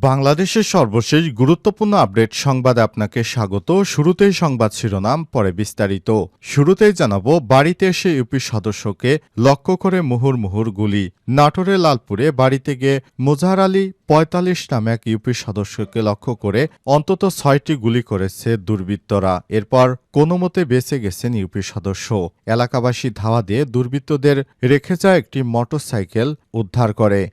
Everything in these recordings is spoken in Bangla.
বাংলাদেশের সর্বশেষ গুরুত্বপূর্ণ আপডেট সংবাদে আপনাকে স্বাগত। শুরুতেই সংবাদ শিরোনাম, পরে বিস্তারিত। শুরুতেই জানাব, বাড়িতে এসে ইউপি সদস্যকে লক্ষ্য করে মুহুর মুহুর গুলি। নাটোরের লালপুরে বাড়িতে গিয়ে মোজাহার আলী পঁয়তাল্লিশ নামে এক ইউপি সদস্যকে লক্ষ্য করে অন্তত ছয়টি গুলি করেছে দুর্বৃত্তরা। এরপর কোনো মতে বেঁচে গেছেন ইউপি সদস্য। এলাকাবাসী ধাওয়া দিয়ে দুর্বৃত্তদের রেখে যায় একটি মোটরসাইকেল উদ্ধার করে।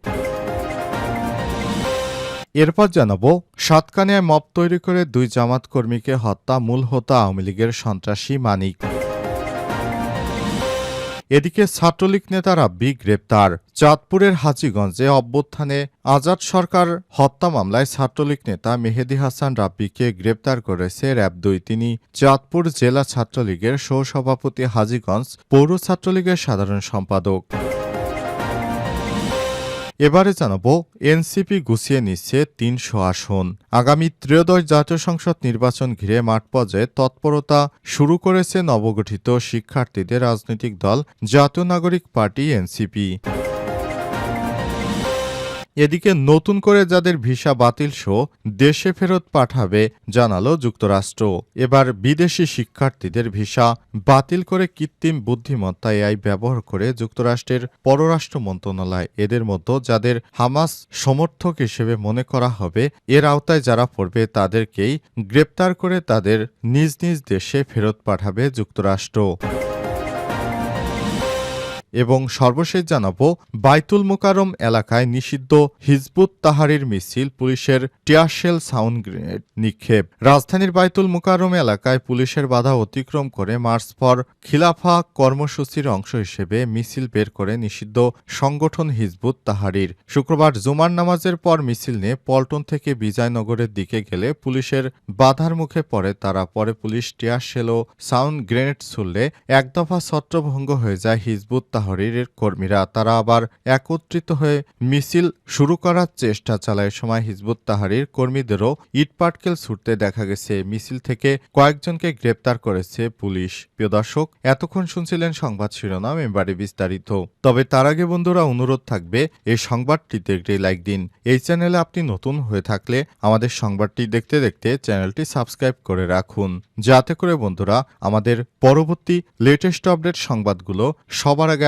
এরপর জানাব, সাতকানিয়ায় মপ তৈরি করে দুই জামাত কর্মীকে হত্যা মূল হোতা আওয়ামী লীগের সন্ত্রাসী মানিক। এদিকে ছাত্রলীগ নেতা রাব্বি গ্রেপ্তার। চাঁদপুরের হাজিগঞ্জে অভ্যুত্থানে আজাদ সরকার হত্যা মামলায় ছাত্রলীগ নেতা মেহেদি হাসান রাব্বিকে গ্রেপ্তার করেছে র্যাব দুই। তিনি চাঁদপুর জেলা ছাত্রলীগের সহসভাপতি হাজিগঞ্জ পৌর ছাত্রলীগের সাধারণ সম্পাদক। এবারে জানাব এনসিপি গুছিয়ে নিচ্ছে তিনশো আসন। আগামী ত্রয়োদশ জাতীয় সংসদ নির্বাচন ঘিরে মাঠ পর্যায়ে তৎপরতা শুরু করেছে নবগঠিত শিক্ষার্থীদের রাজনৈতিক দল, জাতীয় নাগরিক পার্টি, এনসিপি। এদিকে নতুন করে যাদের ভিসা বাতিল সহ দেশে ফেরত পাঠাবে জানালো যুক্তরাষ্ট্র। এবার বিদেশি শিক্ষার্থীদের ভিসা বাতিল করে কৃত্রিম বুদ্ধিমত্তা এআই ব্যবহার করে যুক্তরাষ্ট্রের পররাষ্ট্র মন্ত্রণালয়। এদের মধ্যে যাদের হামাস সমর্থক হিসেবে মনে করা হবে, এর আওতায় যারা পড়বে তাদেরকেই গ্রেপ্তার করে তাদের নিজ নিজ দেশে ফেরত পাঠাবে যুক্তরাষ্ট্র। এবং সর্বশেষ জানাব, বাইতুল মোকারম এলাকায় নিষিদ্ধ হিজবুত তাহারির মিছিল পুলিশের টিয়ারশেল সাউন্ড গ্রেনেড নিক্ষেপ। রাজধানীর বাইতুল মোকারম এলাকায় পুলিশের বাধা অতিক্রম করে মার্চ ফর খিলাফা কর্মসূচির অংশ হিসেবে মিছিল বের করে নিষিদ্ধ সংগঠন হিজবুত তাহারির। শুক্রবার জুমার নামাজের পর মিছিল নিয়ে পল্টন থেকে বিজয়নগরের দিকে গেলে পুলিশের বাধার মুখে পড়ে তারা। পরে পুলিশ টিয়ারশেল ও সাউন্ড গ্রেনেড ছুড়লে এক দফা ছত্রভঙ্গ হয়ে যায় হিজবুত তাহরিরের কর্মীরা, তারা আবার একত্রিত হয়ে মিছিল শুরু করার চেষ্টা চালায়। সময় হিজবুত তাহারির কর্মীদেরও ইটপাটকেল ছুটতে দেখা গেছে। মিছিল থেকে কয়েকজনকে গ্রেপ্তার করেছে পুলিশ। প্রিয় দর্শক, এতক্ষণ শুনছিলেন সংবাদ শিরোনাম, এবারে বিস্তারিত। তবে তার আগে বন্ধুরা, অনুরোধ থাকবে এই সংবাদটিতে একটি লাইক দিন। এই চ্যানেলে আপনি নতুন হয়ে থাকলে আমাদের সংবাদটি দেখতে দেখতে চ্যানেলটি সাবস্ক্রাইব করে রাখুন। যাতে করে বন্ধুরা, আমাদের পরবর্তী লেটেস্ট আপডেট সংবাদগুলো সবার আগে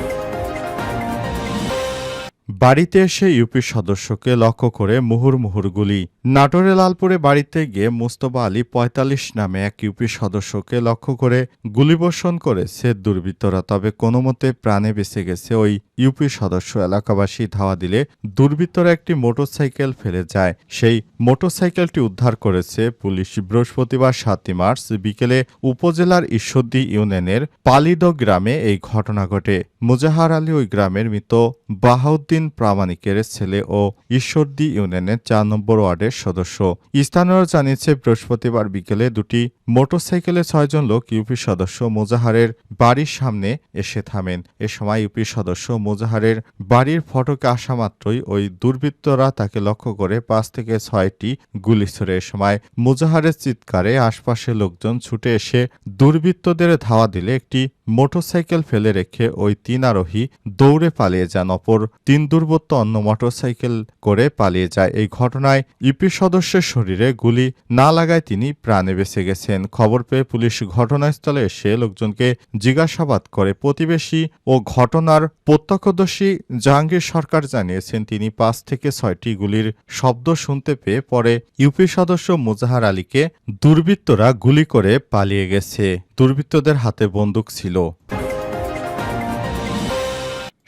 বাড়িতে এসে ইউপি সদস্যকে লক্ষ্য করে মুহুর মুহুর গুলি। নাটোরে লালপুরে বাড়িতে গিয়ে মুস্তফা আলী পঁয়তাল্লিশ নামে এক ইউপি সদস্যকে লক্ষ্য করে গুলিবর্ষণ করেছে দুর্বৃত্তরা। তবে কোনো মতে প্রাণে বেঁচে গেছে ওই ইউপি সদস্য এলাকাবাসী। ধাওয়া দিলে দুর্বৃত্তরা একটি মোটরসাইকেল ফেলে যায়। সেই মোটরসাইকেলটি উদ্ধার করেছে পুলিশ। বৃহস্পতিবার সাতই মার্চ বিকেলে উপজেলার ঈশ্বরদী ইউনিয়নের পালিদ গ্রামে এই ঘটনা ঘটে। মুজাহার আলী ওই গ্রামের মৃত বাহাউদ্দিন প্রামাণিকের ছেলে ও ঈশ্বরদী ইউনিয়নের চার নম্বর ওয়ার্ডের সদস্য। স্থানীয়রা জানিয়েছে, বৃহস্পতিবার বিকেলে দুটি মোটরসাইকেলে ছয়জন লোক ইউপি সদস্য মুজাহারের বাড়ির সামনে এসে থামেন। এ সময় ইউপি সদস্য মুজাহারের বাড়ির ফটকে আসা মাত্রই ওই দুর্বৃত্তরা তাকে লক্ষ্য করে পাঁচ থেকে ছয়টি গুলি ছড়ে। এ সময় মোজাহারের চিৎকারে আশপাশের লোকজন ছুটে এসে দুর্বৃত্তদের ধাওয়া দিলে একটি মোটরসাইকেল ফেলে রেখে ওই তিন আরোহী দৌড়ে পালিয়ে যান। অপর তিন দুর্বৃত্ত অন্য মোটরসাইকেল করে পালিয়ে যায়। এই ঘটনায় ইপি সদস্যের শরীরে গুলি না লাগায় তিনি প্রাণে বেঁচে গেছেন। খবর পেয়ে পুলিশ ঘটনাস্থলে এসে লোকজনকে জিজ্ঞাসাবাদ করে। প্রতিবেশী ও ঘটনার প্রত্যক্ষদর্শী জাহাঙ্গীর সরকার জানিয়েছেন, তিনি পাঁচ থেকে ছয়টি গুলির শব্দ শুনতে পেয়ে পরে ইউপি সদস্য মুজাহার আলীকে দুর্বৃত্তরা গুলি করে পালিয়ে গেছে। দুর্বৃত্তদের হাতে বন্দুক ছিল।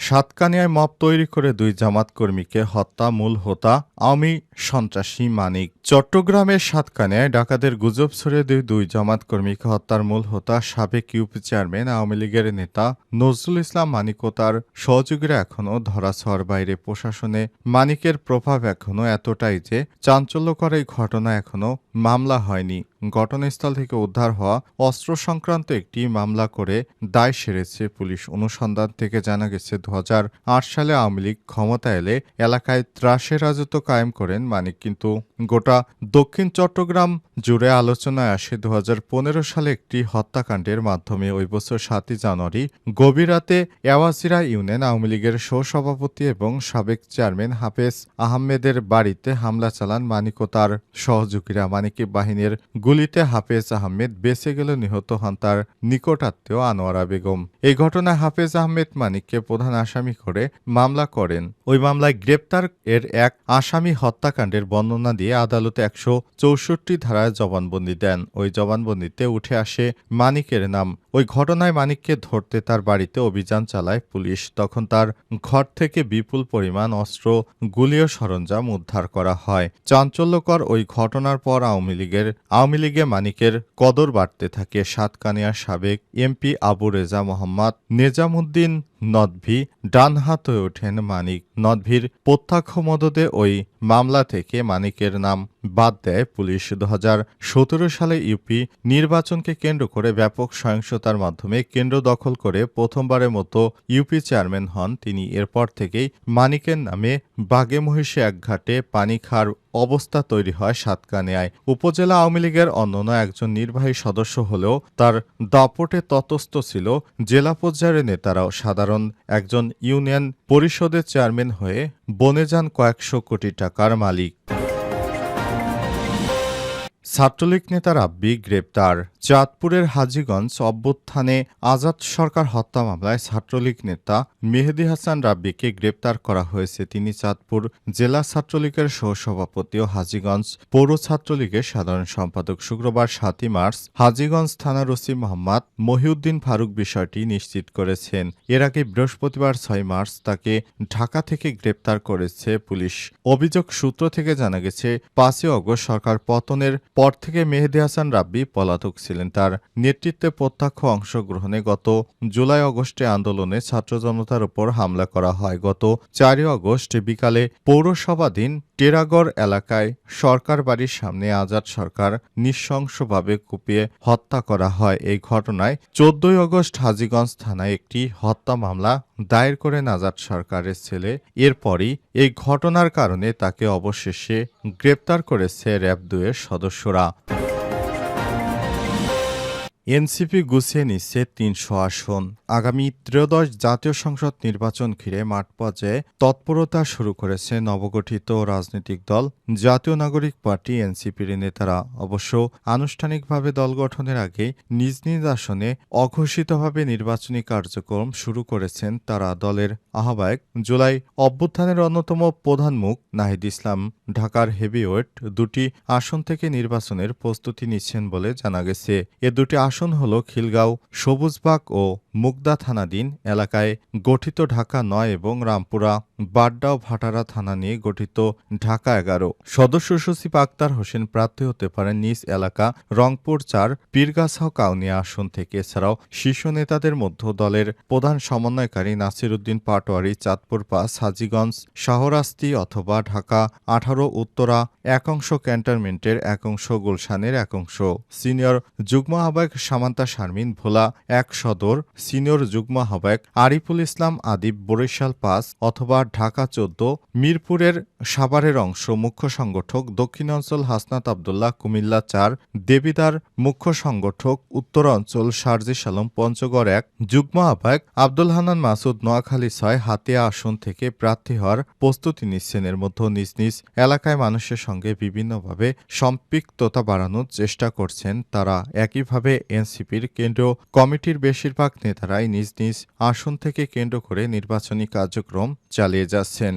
সাতকানিয়ায় মপ তৈরি করে দুই জামাত কর্মীকে হত্যা মূল হোতা আওয়ামী সন্ত্রাসী মানিক। চট্টগ্রামের সাতকানিয়ায় ডাকাতের গুজব ছড়িয়ে দুই দুই জামাত কর্মীকে হত্যার মূল হোতা সাবেক ইউপি চেয়ারম্যান, আওয়ামী লীগের নেতা নজরুল ইসলাম মানিক ও তার সহযোগীরা এখনও ধরাছোঁয়ার বাইরে। প্রশাসনে মানিকের প্রভাব এখনও এতটাই যে চাঞ্চল্যকর এই ঘটনা এখনও মামলা হয়নি। ঘটনাস্থল থেকে উদ্ধার হওয়া অস্ত্র সংক্রান্ত একটি মামলা করে দায় সেরেছে পুলিশ। অনুসন্ধান থেকে জানা গেছে দু সালে আওয়ামী লীগ ক্ষমতা এলে এলাকায় ত্রাসের রাজত্ব কায়েম করেন মানিক। কিন্তু গোটা দক্ষিণ চট্টগ্রাম জুড়ে আলোচনায় আসে দু সালে একটি হত্যাকাণ্ডের মাধ্যমে। ওই বছর সাতই জানুয়ারি গভীর রাতে এওয়াজিরা ইউনিয়ন আওয়ামী লীগের সহসভাপতি এবং সাবেক চেয়ারম্যান হাফেজ আহমেদের বাড়িতে হামলা চালান মানিক ও তার সহযোগীরা। মানিকি বাহিনীর গুলিতে হাফেজ আহমেদ বেঁচে গেল নিহত হন তার নিকটাত্মীয় আনোয়ারা বেগম। এই ঘটনায় হাফেজ আহমেদ মানিককে প্রধান আসামি করে মামলা করেন। ওই মামলায় গ্রেপ্তার এর এক আসামি হত্যাকাণ্ডের বর্ণনা দিয়ে আদালতে একশো চৌষট্টি ধারায় জবানবন্দি দেন। ওই জবানবন্দিতে উঠে আসে মানিকের নাম। ওই ঘটনায় মানিককে ধরতে তার বাড়িতে অভিযান চালায় পুলিশ। তখন তার ঘর থেকে বিপুল পরিমাণ অস্ত্র গুলীয় সরঞ্জাম উদ্ধার করা হয়। চাঞ্চল্যকর ওই ঘটনার পর আওয়ামী লীগের, আওয়ামী লীগে মানিকের কদর বাড়তে থাকে। সাতকানিয়ার সাবেক এমপি আবু রেজা মোহাম্মদ নেজামুদ্দিন নদভি ডান হাত হয়ে ওঠেন মানিক। নদভির প্রত্যক্ষ মদদে ওই মামলা থেকে মানিকের নাম বাদ দেয় পুলিশ। দু হাজার সতেরো সালে ইউপি নির্বাচনকে কেন্দ্র করে ব্যাপক সহিংসতার মাধ্যমে কেন্দ্র দখল করে প্রথমবারের মতো ইউপি চেয়ারম্যান হন তিনি। এরপর থেকেই মানিকের নামে বাগে মহিষে একঘাটে পানি খার অবস্থা তৈরি হয় সাতকানিয়ায়। উপজেলা আওয়ামী লীগের অন্যান্য একজন নির্বাহী সদস্য হলেও তার দাপটে ততস্থ ছিল জেলা পর্যায়ের নেতারাও। সাধারণ একজন ইউনিয়ন পরিষদের চেয়ারম্যান হয়ে বনে যান কয়েকশো কোটি টাকার মালিক। ছাত্রলীগ নেতা রাব্বি গ্রেপ্তার। চাঁদপুরের হাজীগঞ্জ অভ্যুত্থানে আজাদ সরকার হত্যা মামলায় ছাত্রলীগ নেতা মেহেদি হাসান রাব্বিকে গ্রেপ্তার করা হয়েছে। তিনি চাঁদপুর জেলা ছাত্রলীগের সহসভাপতি ও হাজীগঞ্জ পৌর ছাত্রলীগের সাধারণ সম্পাদক। শুক্রবার সাতই মার্চ হাজীগঞ্জ থানার ওসি মোহাম্মদ মহিউদ্দিন ফারুক বিষয়টি নিশ্চিত করেছেন। এর আগে বৃহস্পতিবার ছয় মার্চ তাকে ঢাকা থেকে গ্রেপ্তার করেছে পুলিশ। অভিযোগ সূত্র থেকে জানা গেছে, পাঁচই অগস্ট সরকার পতনের পর থেকে মেহেদি হাসান রাব্বি পলাতক ছিলেন। তার নেতৃত্বে প্রত্যক্ষ অংশগ্রহণে গত জুলাই অগস্টে আন্দোলনে ছাত্র জনতার উপর হামলা করা হয়। গত চারই অগস্ট বিকালে পৌরসভাধীন টেরাগড় এলাকায় সরকার বাড়ির সামনে আজাদ সরকার নৃশংসভাবে কুপিয়ে হত্যা করা হয়। এই ঘটনায় চোদ্দই অগস্ট হাজিগঞ্জ থানায় একটি হত্যা মামলা দায়ের করেন আজাদ সরকারের ছেলে। এরপরই এই ঘটনার কারণে তাকে অবশেষে গ্রেপ্তার করেছে র্যাব দুয়ের সদস্যরা। এনসিপি গুছিয়ে নিচ্ছে তিনশো আসন। আগামী ত্রয়োদশ জাতীয় সংসদ নির্বাচন ঘিরে মাঠ পর্যায়ে তৎপরতা শুরু করেছে নবগঠিত রাজনৈতিক দল, জাতীয় নাগরিক পার্টি, এনসিপির নেতারা। অবশ্য আনুষ্ঠানিকভাবে দল গঠনের আগে নিজ নিজ আসনে অঘোষিতভাবে নির্বাচনী কার্যক্রম শুরু করেছেন তারা দলের আহ্বায়ক। জুলাই অভ্যুত্থানের অন্যতম প্রধান মুখ নাহিদ ইসলাম। ঢাকার হেভিওয়েট দুটি আসন থেকে নির্বাচনের প্রস্তুতি নিচ্ছেন বলে জানা গেছে। এ দুটি আসন হল খিলগাঁও সবুজবাগ ও মুগদা থানাধীন এলাকায় গঠিত ঢাকা নয় এবং রামপুরা, বাড্ডা ও ভাটারা থানা নিয়ে গঠিত ঢাকা এগারো। সদস্য সচিব আক্তার হোসেন প্রার্থী হতে পারেন নিজ এলাকা রংপুর চার, পীরগাছাও কাউনিয়া আসন থেকে। এছাড়াও শীর্ষ নেতাদের মধ্যে দলের প্রধান সমন্বয়কারী নাসির উদ্দিন পাটোয়ারি, চাঁদপুর পাস হাজীগঞ্জ, শাহরাস্তি অথবা ঢাকা আঠারো, উত্তরা এক অংশ, ক্যান্টনমেন্টের এক অংশ, গুলশানের এক অংশ। সিনিয়র যুগ্ম আহ্বায়ক সামান্তা শারমিন ভোলা, এক সদর সিনিয়র যুগ্ম আহ্বায়ক আরিফুল ইসলাম আদিব বরিশাল পাস অথবা ঢাকা চোদ্দ, মিরপুরের সাভারের অংশ মুখ্য সংগঠক দক্ষিণাঞ্চল হাসনাত আবদুল্লাহ, কুমিল্লা চার, দেবিদার মুখ্য সংগঠক উত্তরাঞ্চল শারজিস আলম পঞ্চগড় এক, যুগ্ম আহ্বায়ক আব্দুল হানান মাসুদ নোয়াখালী ছয় হাতিয়া আসন থেকে প্রার্থী হওয়ার প্রস্তুতি নিচ্ছেন। এর মধ্যে নিজ নিজ এলাকায় মানুষের সঙ্গে বিভিন্নভাবে সম্পৃক্ততা বাড়ানোর চেষ্টা করছেন তারা। একইভাবে এনসিপির কেন্দ্রীয় কমিটির বেশিরভাগ নেতারাই নিজ নিজ আসন থেকে কেন্দ্র করে নির্বাচনী কার্যক্রম চালিয়ে যাচ্ছেন।